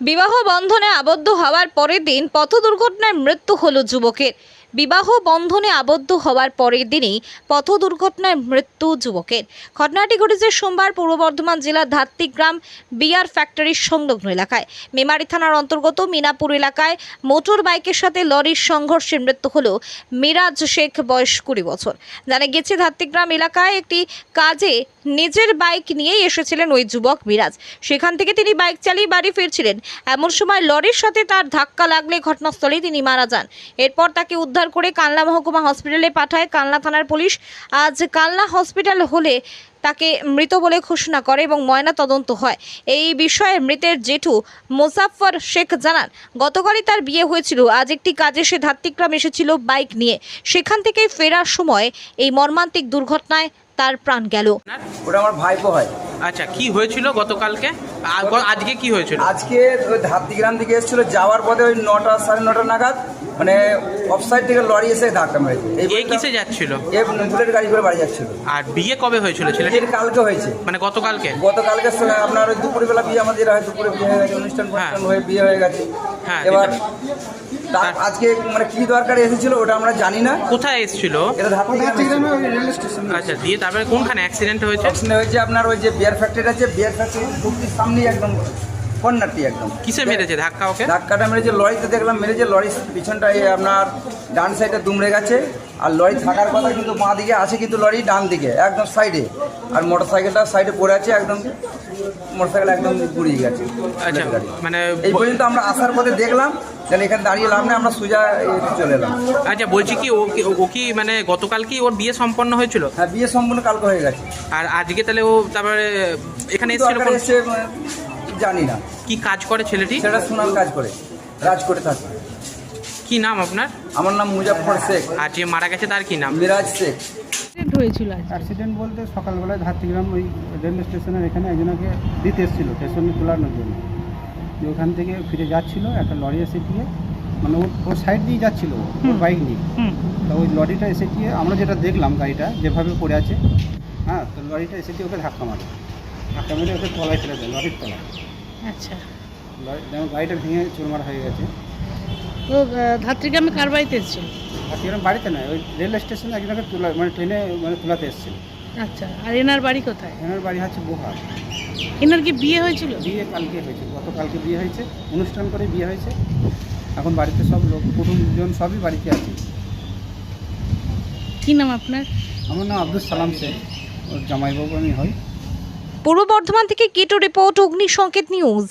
বিবাহ বন্ধনে আবদ্ধ হওয়ার পরের দিন পথ দুর্ঘটনায় মৃত্যু হল যুবকের। বিবাহ বন্ধনে আবদ্ধ হওয়ার পরের দিনই পথ দুর্ঘটনায় মৃত্যু যুবকের। ঘটনাটি ঘটেছে সোমবার পূর্ব বর্ধমান জেলার ধাত্তিগ্রাম বিয়ার ফ্যাক্টরির সংলগ্ন এলাকায়। মেমারি থানার অন্তর্গত মিনাপুর এলাকায় মোটর বাইকের সাথে লরির সংঘর্ষে মৃত্যু হলো মিরাজ শেখ, বয়স কুড়ি বছর। জানা গেছে ধাত্তিগ্রাম এলাকায় একটি কাজে নিজের বাইক নিয়েই এসেছিলেন ওই যুবক মিরাজ। সেখান থেকে তিনি বাইক চালিয়ে বাড়ি ফিরছিলেন। এমন সময় লরির সাথে তার ধাক্কা লাগলে ঘটনাস্থলেই তিনি মারা যান। এরপর তাকে উদ্ধার করে কানলা মহকুমা হসপিটালে পাঠায়। কানলা থানার পুলিশ আজ কানলা হসপিটাল হলে তাকে মৃত বলে ঘোষণা করে এবং ময়না তদন্ত হয়। এই বিষয়ে মৃতের জেঠু মোজাফফর শেখ জানান গতকালই তার বিয়ে হয়েছিল। আজ একটি কাজে সে ধাত্তিগ্রাম এসেছিল বাইক নিয়ে। সেখান থেকে ফেরার সময় এই মর্মান্তিক দুর্ঘটনায় তার প্রাণ গেল। ওটা আমার ভাইপো হয়। আচ্ছা কি হয়েছিল গতকালকে? আজকে কি হয়েছিল? আজকে হাতিগ্রাম থেকে এসেছিল যাওয়ার পথে ওই নটা সাড়ে নটা নাগাদ মানে অফসাইড থেকে লরি এসে ধাক্কা মেরেছে। এই কিসে যাচ্ছিল? এ বুলেট গাড়ি করে বাড়ি যাচ্ছিল। আর বিয়ে কবে হয়েছিল ছেলেটি বিয়ের কালকে হয়েছে। মানে গতকালকে? গতকালকে আপনার ওই দুপুরবেলা বিয়ে আমাদের হয় দুপুরে বিয়ে হয়ে গেছে অনুষ্ঠান হ্যাঁ। হয়ে বিয়ে হয়ে গেছে। হ্যাঁ, এবার এটা- তার আজকে মানে কি দরকার এসেছিল ওটা আমরা জানি না। কোথায় এসেছিল? এটা ধাত্তিগ্রামে রেল স্টেশন। আচ্ছা দিয়ে তারপরে কোনখানে অ্যাক্সিডেন্ট হয়েছে? অ্যাক্সিডেন্ট হয়েছে আপনার ওই যে বিয়ার ফ্যাক্টরি আছে বিয়ার ফ্যাক্টরি সামনেই একদম। কর্নারটি একদম। কিসে মেরেছে? ধাক্কা ওকে? ধাক্কাটা মেরেছে লরিতে দেখলাম মেরেছে লরির পিছনটা এই আপনার ডান সাইডে দুমড়ে গেছে। আর লরি থাকার কথা কিন্তু বাঁ দিকে আছে কিন্তু লরি ডান দিকে একদম সাইডে। আর মোটর সাইকেলটা সাইডে পড়ে আছে একদম মোটর সাইকেল একদম গুড়িয়ে গেছে। আচ্ছা। মানে এই পর্যন্ত আমরা আসার পথে দেখলাম যেন এখানে দাঁড়িয়ে লাভ নেই আমরা সোজা চলে এলাম। আচ্ছা বলছি কি ও কি- ও কি মানে গতকাল কি ওর বিয়ে সম্পন্ন হয়েছিল? হ্যাঁ বিয়ে সম্পূর্ণ কালকে হয়ে গেছে। আর আজকে তাহলে ও তারপরে এখানে এসে জানি না। কি কাজ করে ছেলেটি? সেটা সোনার কাজ করে রাজ করে থাকে। কি নাম আপনার? আমার নাম মুজাফর শেখ। আর যে মারা গেছে তার কি নাম? মিরাজ শেখ। অ্যাক্সিডেন্ট হয়েছিল আজ অ্যাক্সিডেন্ট বলতে সকালবেলায় ওই রেল স্টেশনের এখানে একজনকে দিতে এসেছিল স্টেশনে তোলানোর জন্য। ওখান থেকে ফিরে যাচ্ছিল একটা লরি এসে দিয়ে মানে ওর ওর সাইড দিয়ে যাচ্ছিল ওর বাইক নিয়ে। হুম। তা ওই লরিটা এসে গিয়ে আমরা যেটা দেখলাম গাড়িটা যেভাবে পড়ে আছে হ্যাঁ তো লরিটা এসে দিয়ে ওকে ধাক্কা মারে ধাক্কা মেরে ওকে তলায় ফেলে দেয় লরির তলায়। আচ্ছা। যেমন গাড়িটা ভেঙে চুরমার হয়ে গেছে। তো ধাত্রীগ্রামে কার বাড়িতে এসেছিল? ধাত্রিগ্রাম বাড়িতে নয় ওই রেল স্টেশনে একজনকে তোলা মানে ট্রেনে মানে তোলাতে এসেছিল। আচ্ছা আর এনার বাড়ি কোথায়? এনার বাড়ি হচ্ছে বোহার এনার কি বিয়ে হয়েছিল? বিয়ে কালকে হয়েছে গতকালকে বিয়ে হয়েছে অনুষ্ঠান করে বিয়ে হয়েছে। এখন বাড়িতে সব লোক কুটুমজন সবই বাড়িতে আছে। কি নাম আপনার? আমার নাম আব্দুল সালাম শেখ ওর জামাইবাবু আমি হই। পূর্ব বর্ধমান থেকে কেটো রিপোর্ট অগ্নি সংকেত নিউজ।